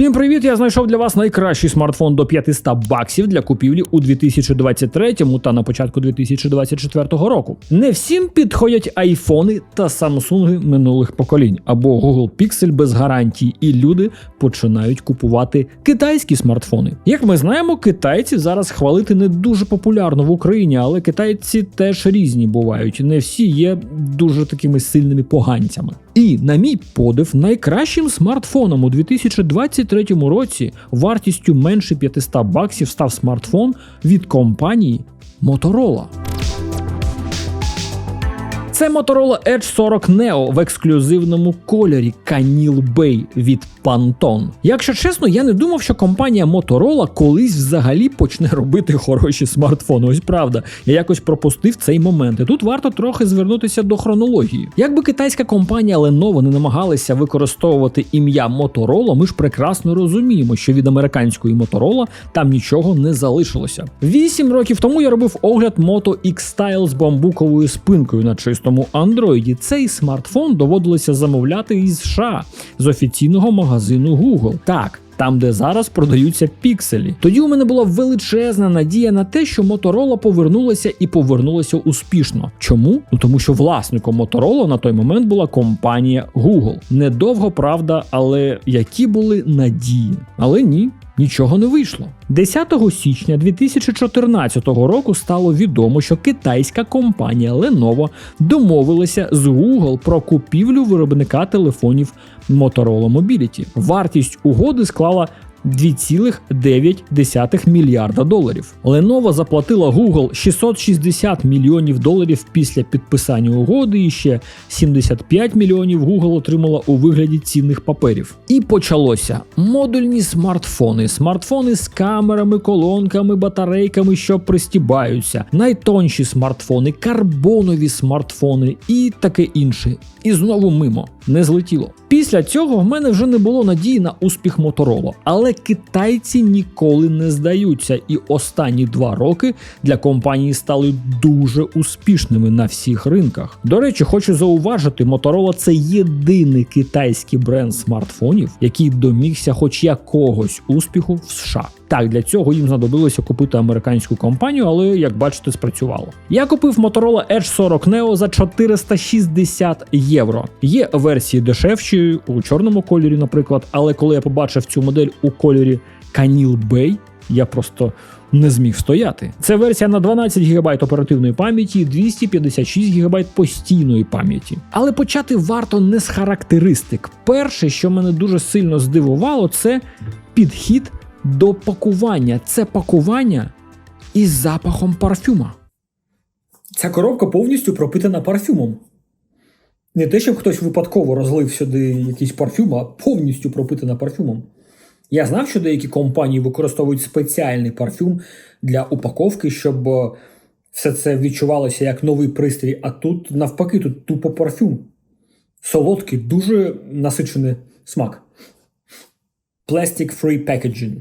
Всім привіт! Я знайшов для вас найкращий смартфон до 500 баксів для купівлі у 2023 та на початку 2024 року. Не всім підходять айфони та самсунги минулих поколінь або Google Pixel без гарантій, і люди починають купувати китайські смартфони. Як ми знаємо, китайці зараз хвалити не дуже популярно в Україні, але китайці теж різні бувають. Не всі є дуже такими сильними поганцями. І, на мій подив, найкращим смартфоном у 2023 році вартістю менше 500 баксів став смартфон від компанії Motorola. Це Motorola Edge 40 Neo в ексклюзивному кольорі Canil Bay від Pantone. Якщо чесно, я не думав, що компанія Motorola колись взагалі почне робити хороші смартфони. Ось правда, я якось пропустив цей момент. І тут варто трохи звернутися до хронології. Якби китайська компанія Lenovo не намагалася використовувати ім'я Motorola, ми ж прекрасно розуміємо, що від американської Motorola там нічого не залишилося. Вісім років тому я робив огляд Moto X Style з бамбуковою спинкою на чистому Android. Цей смартфон доводилося замовляти із США з офіційного магазину Google. Так. Там, де зараз продаються пікселі. Тоді у мене була величезна надія на те, що Моторола повернулася і повернулася успішно. Чому? Ну тому що власником Моторола на той момент була компанія Google. Недовго правда, але які були надії. Але ні. Нічого не вийшло. 10 січня 2014 року стало відомо, що китайська компанія Lenovo домовилася з Google про купівлю виробника телефонів Motorola Mobility. Вартість угоди склала 2,9 мільярда доларів. Lenovo заплатила Google 660 мільйонів доларів після підписання угоди, і ще 75 мільйонів Google отримала у вигляді цінних паперів. І почалося модульні смартфони, смартфони з камерами, колонками, батарейками, що пристібаються, найтонші смартфони, карбонові смартфони і таке інше. І знову мимо не злетіло. Після цього в мене вже не було надії на успіх Motorola, але китайці ніколи не здаються, і останні два роки для компанії стали дуже успішними на всіх ринках. До речі, хочу зауважити, Motorola це єдиний китайський бренд смартфонів, який домігся хоч якогось успіху в США. Так, для цього їм знадобилося купити американську компанію, але як бачите, спрацювало. Я купив Motorola Edge 40 Neo за 460 євро. Є версії дешевші у чорному кольорі, наприклад. Але коли я побачив цю модель у кольорі Canil Bay, я просто не зміг стояти. Це версія на 12 ГБ оперативної пам'яті, 256 ГБ постійної пам'яті. Але почати варто не з характеристик. Перше, що мене дуже сильно здивувало, це підхід до пакування. Це пакування із запахом парфюма. Ця коробка повністю пропитана парфюмом. Не те, щоб хтось випадково розлив сюди якийсь парфюм, а повністю пропитана парфюмом. Я знав, що деякі компанії використовують спеціальний парфюм для упаковки, щоб все це відчувалося як новий пристрій, а тут, навпаки, тут тупо парфюм. Солодкий, дуже насичений смак. Plastic Free Packaging.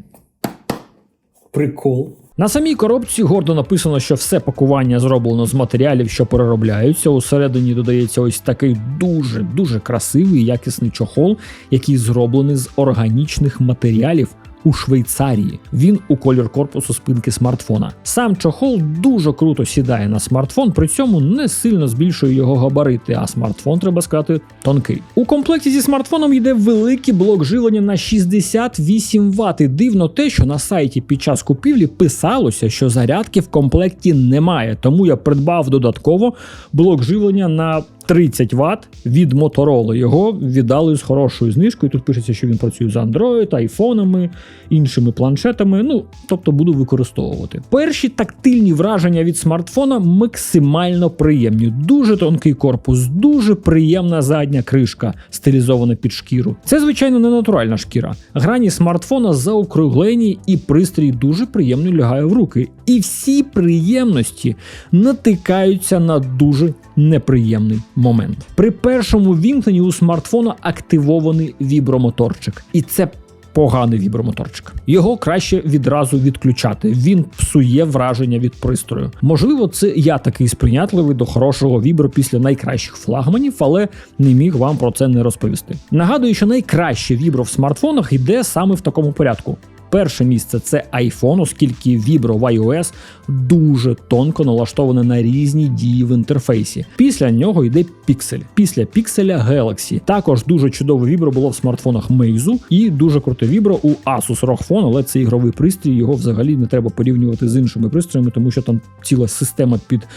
Прикол. На самій коробці гордо написано, що все пакування зроблено з матеріалів, що переробляються. Усередині додається ось такий дуже дуже красивий якісний чохол, який зроблений з органічних матеріалів. У Швейцарії він у колір корпусу спинки смартфона. Сам чохол дуже круто сідає на смартфон, при цьому не сильно збільшує його габарити, а смартфон, треба сказати, тонкий. У комплекті зі смартфоном йде великий блок живлення на 68 Вт. І Дивно те, що на сайті під час купівлі писалося, що зарядки в комплекті немає, тому я придбав додатково блок живлення на 30 Вт від Motorola. Його віддали з хорошою знижкою. Тут пишеться, що він працює з Android, айфонами, іншими планшетами. Ну, тобто буду використовувати. Перші тактильні враження від смартфона максимально приємні. Дуже тонкий корпус, дуже приємна задня кришка, стилізована під шкіру. Це, звичайно, не натуральна шкіра. Грані смартфона заокруглені, і пристрій дуже приємно лягає в руки. І всі приємності натикаються на дуже неприємний момент. При першому вімкненні у смартфона активований вібромоторчик, і це поганий вібромоторчик. Його краще відразу відключати. Він псує враження від пристрою. Можливо, це я такий сприйнятливий до хорошого вібро після найкращих флагманів, але не міг вам про це не розповісти. Нагадую, що найкраще вібро в смартфонах йде саме в такому порядку. Перше місце це iPhone, оскільки Vibro в iOS дуже тонко налаштоване на різні дії в інтерфейсі. Після нього йде Pixel. Після Pixel Galaxy. Також дуже чудове Vibro було в смартфонах Meizu і дуже круте Vibro у Asus ROG Phone, але це ігровий пристрій, його взагалі не треба порівнювати з іншими пристроями, тому що там ціла система під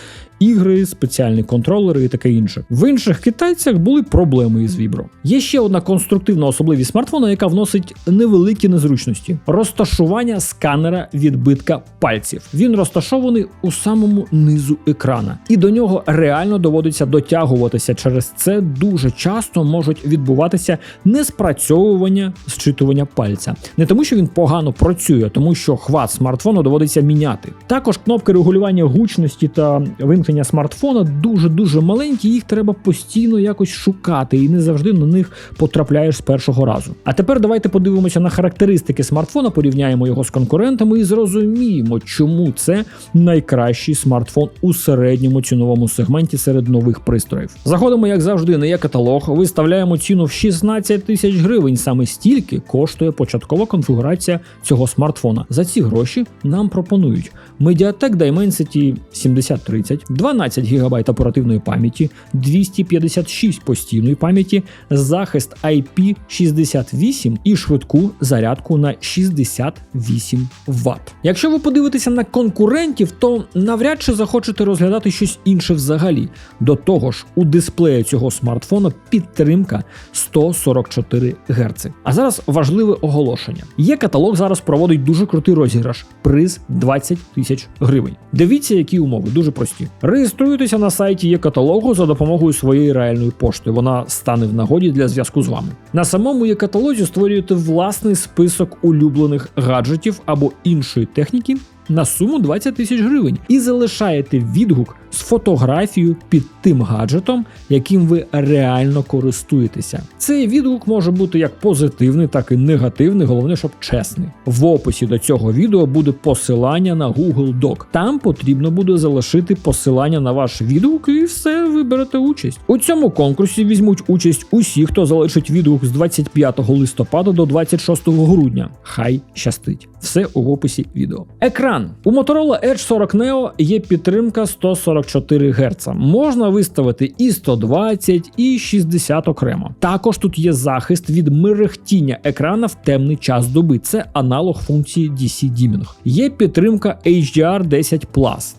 ігри, спеціальні контролери і таке інше. В інших китайцях були проблеми із Vibro. Є ще одна конструктивна особливість смартфона, яка вносить невеликі незручності: розташування сканера відбитка пальців. Він розташований у самому низу екрана, і до нього реально доводиться дотягуватися. Через це дуже часто можуть відбуватися неспрацьовування зчитування пальця. Не тому, що він погано працює, а тому що хват смартфону доводиться міняти. Також кнопки регулювання гучності та вимкнення смартфона дуже дуже маленькі, їх треба постійно якось шукати, і не завжди на них потрапляєш з першого разу. А тепер давайте подивимося на характеристики смартфона, порівняємо його з конкурентами і зрозуміємо, чому це найкращий смартфон у середньому ціновому сегменті серед нових пристроїв. Заходимо, як завжди, на є каталог, виставляємо ціну в 16 тисяч гривень. Саме стільки коштує початкова конфігурація цього смартфона. За ці гроші нам пропонують Mediatek Dimensity 7030, 12 ГБ оперативної пам'яті, 256 постійної пам'яті, захист IP68 і швидку зарядку на 68 Вт. Якщо ви подивитеся на конкурентів, то навряд чи захочете розглядати щось інше взагалі. До того ж, у дисплеї цього смартфона підтримка 144 Гц. А зараз важливе оголошення. Є каталог зараз проводить дуже крутий розіграш, приз 20 тисяч гривень. Дивіться, які умови, дуже прості. Реєструйтеся на сайті є каталогу за допомогою своєї реальної пошти. Вона стане в нагоді для зв'язку з вами. На самому є каталозі створюєте власний список улюблених гаджетів або іншої техніки. На суму 20 тисяч гривень і залишаєте відгук з фотографією під тим гаджетом, яким ви реально користуєтеся. Цей відгук може бути як позитивний, так і негативний, головне, щоб чесний. В описі до цього відео буде посилання на Google Doc. Там потрібно буде залишити посилання на ваш відгук, і все ви берете участь. У цьому конкурсі візьмуть участь усі, хто залишить відгук з 25 листопада до 26 грудня. Хай щастить. Все у описі відео. Екран у Motorola Edge 40 Neo є підтримка 144 Гц. Можна виставити і 120, і 60 окремо. Також тут є захист від мерехтіння екрана в темний час доби. Це аналог функції DC Dimming. Є підтримка HDR 10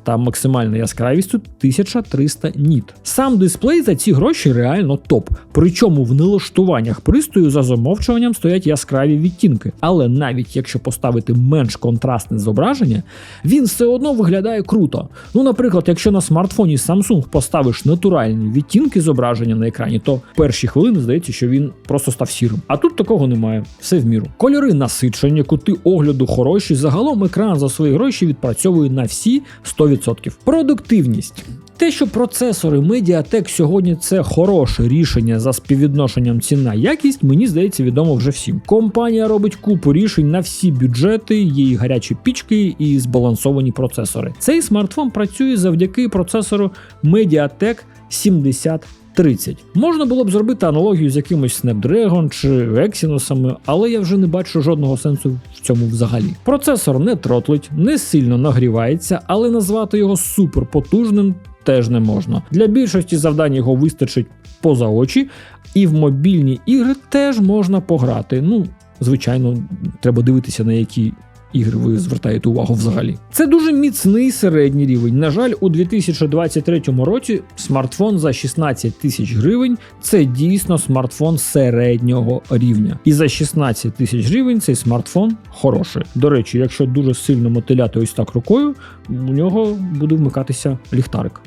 та максимальна яскравість тут 1300 ніт. Сам дисплей за ці гроші реально топ. Причому в налаштуваннях пристрою за замовчуванням стоять яскраві відтінки. Але навіть якщо поставити менш контрастне зображення, він все одно виглядає круто. Ну, наприклад, якщо на смартфоні Samsung поставиш натуральні відтінки зображення на екрані, то перші хвилини здається, що він просто став сірим. А тут такого немає, все в міру. Кольори насичені, кути огляду хороші. Загалом екран за свої гроші відпрацьовує на всі 100%. Продуктивність. Те, що процесори Mediatek сьогодні це хороше рішення за співвідношенням ціна якість, мені здається відомо вже всім. Компанія робить купу рішень на всі бюджети, і гарячі пічки і збалансовані процесори. Цей смартфон працює завдяки процесору Mediatek 70. 30. Можна було б зробити аналогію з якимось Snapdragon чи Exynos, але я вже не бачу жодного сенсу в цьому взагалі. Процесор не тротлить, не сильно нагрівається, але назвати його суперпотужним теж не можна. Для більшості завдань його вистачить поза очі, і в мобільні ігри теж можна пограти. Ну, звичайно, треба дивитися на які. Ігри ви звертаєте увагу взагалі. Це дуже міцний середній рівень. На жаль, у 2023 році смартфон за 16 тисяч гривень це дійсно смартфон середнього рівня. І за 16 тисяч гривень цей смартфон хороший. До речі, якщо дуже сильно мотиляти ось так рукою, у нього буде вмикатися ліхтарик.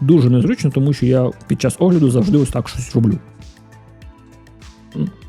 Дуже незручно, тому що я під час огляду завжди ось так щось роблю.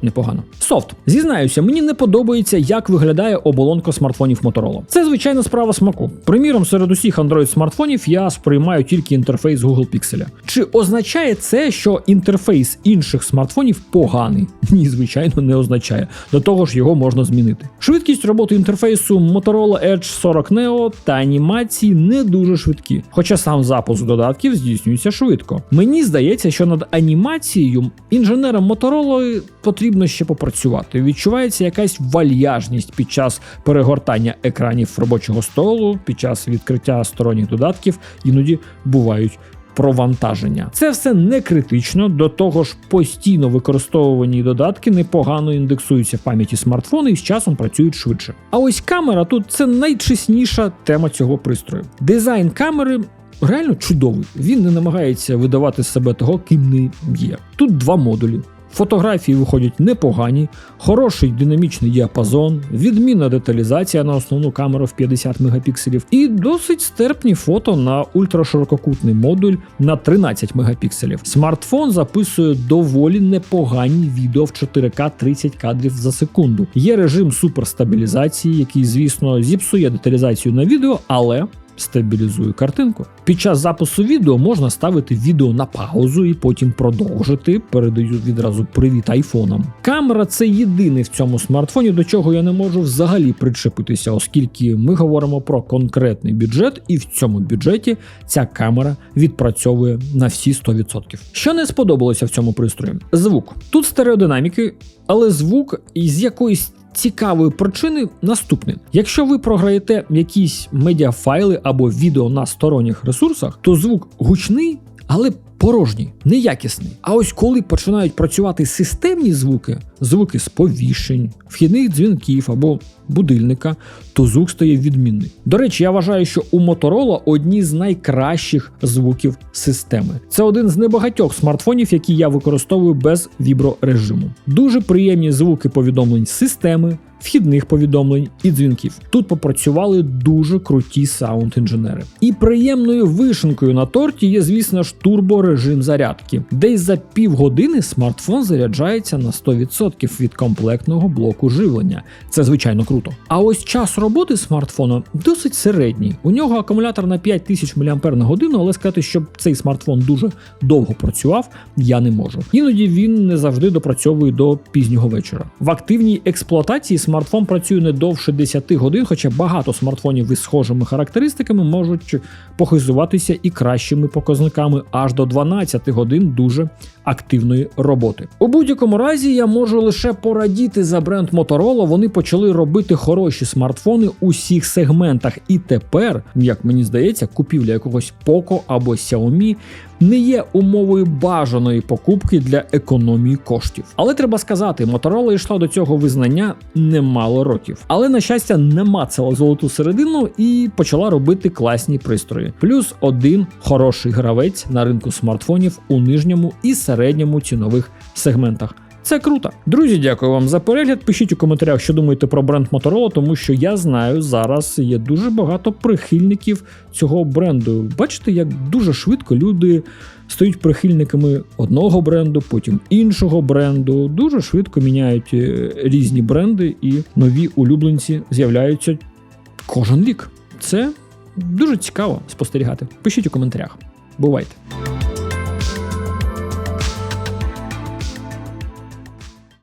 Непогано. Софт. Зізнаюся, мені не подобається, як виглядає оболонка смартфонів Motorola. Це звичайна справа смаку. Приміром, серед усіх Android смартфонів я сприймаю тільки інтерфейс Google Pixel. Чи означає це, що інтерфейс інших смартфонів поганий? Ні, звичайно, не означає. До того ж, його можна змінити. Швидкість роботи інтерфейсу Motorola Edge 40 Neo та анімації не дуже швидкі, хоча сам запуск додатків здійснюється швидко. Мені здається, що над анімацією інженерам Motorola потрібно ще попрацювати. Відчувається якась вальяжність під час перегортання екранів робочого столу, під час відкриття сторонніх додатків, іноді бувають. Провантаження це все не критично, до того ж постійно використовувані додатки непогано індексуються в пам'яті смартфону і з часом працюють швидше. А ось камера тут це найчесніша тема цього пристрою. Дизайн камери реально чудовий. Він не намагається видавати з себе того, ким не є. Тут два модулі. Фотографії виходять непогані, хороший динамічний діапазон, відмінна деталізація на основну камеру в 50 мегапікселів і досить стерпні фото на ультраширококутний модуль на 13 мегапікселів. Смартфон записує доволі непогані відео в 4К 30 кадрів за секунду. Є режим суперстабілізації, який, звісно, зіпсує деталізацію на відео, але стабілізує картинку. Під час запису відео можна ставити відео на паузу і потім продовжити. Передаю відразу привіт айфонам. Камера це єдиний в цьому смартфоні, до чого я не можу взагалі причепитися, оскільки ми говоримо про конкретний бюджет, і в цьому бюджеті ця камера відпрацьовує на всі 100%. Що не сподобалося в цьому пристрої? Звук. Тут стереодинаміки, але звук із якоїсь цікавої причини наступне: якщо ви програєте якісь медіафайли або відео на сторонніх ресурсах, то звук гучний, але порожній, неякісний. А ось коли починають працювати системні звуки, звуки сповіщень, вхідних дзвінків або будильника, то звук стає відмінний. До речі, я вважаю, що у Motorola одні з найкращих звуків системи. Це один з небагатьох смартфонів, які я використовую без віброрежиму. Дуже приємні звуки повідомлень системи. Вхідних повідомлень і дзвінків. Тут попрацювали дуже круті саунд-інженери. І приємною вишенкою на торті є, звісно ж, турборежим зарядки. Десь за півгодини смартфон заряджається на 100% від комплектного блоку живлення. Це звичайно круто. А ось час роботи смартфону досить середній. У нього акумулятор на 5000 мАч але сказати, щоб цей смартфон дуже довго працював, я не можу. Іноді він не завжди допрацьовує до пізнього вечора. В активній експлуатації смартфон працює не довше 10 годин, хоча багато смартфонів із схожими характеристиками можуть похизуватися і кращими показниками аж до 12 годин дуже активної роботи. У будь-якому разі я можу лише порадіти за бренд Motorola. Вони почали робити хороші смартфони у всіх сегментах. І тепер, як мені здається, купівля якогось Poco або Xiaomi не є умовою бажаної покупки для економії коштів. Але треба сказати, Motorola йшла до цього визнання немало років. Але на щастя, не мацала золоту середину і почала робити класні пристрої. Плюс один хороший гравець на ринку смартфонів у нижньому і середньому цінових сегментах. Це круто. Друзі, дякую вам за перегляд. Пишіть у коментарях, що думаєте про бренд Motorola, тому що я знаю, зараз є дуже багато прихильників цього бренду. Бачите, як дуже швидко люди стають прихильниками одного бренду, потім іншого бренду. Дуже швидко міняють е, різні бренди, і нові улюбленці з'являються кожен рік. Це дуже цікаво спостерігати. Пишіть у коментарях. Бувайте!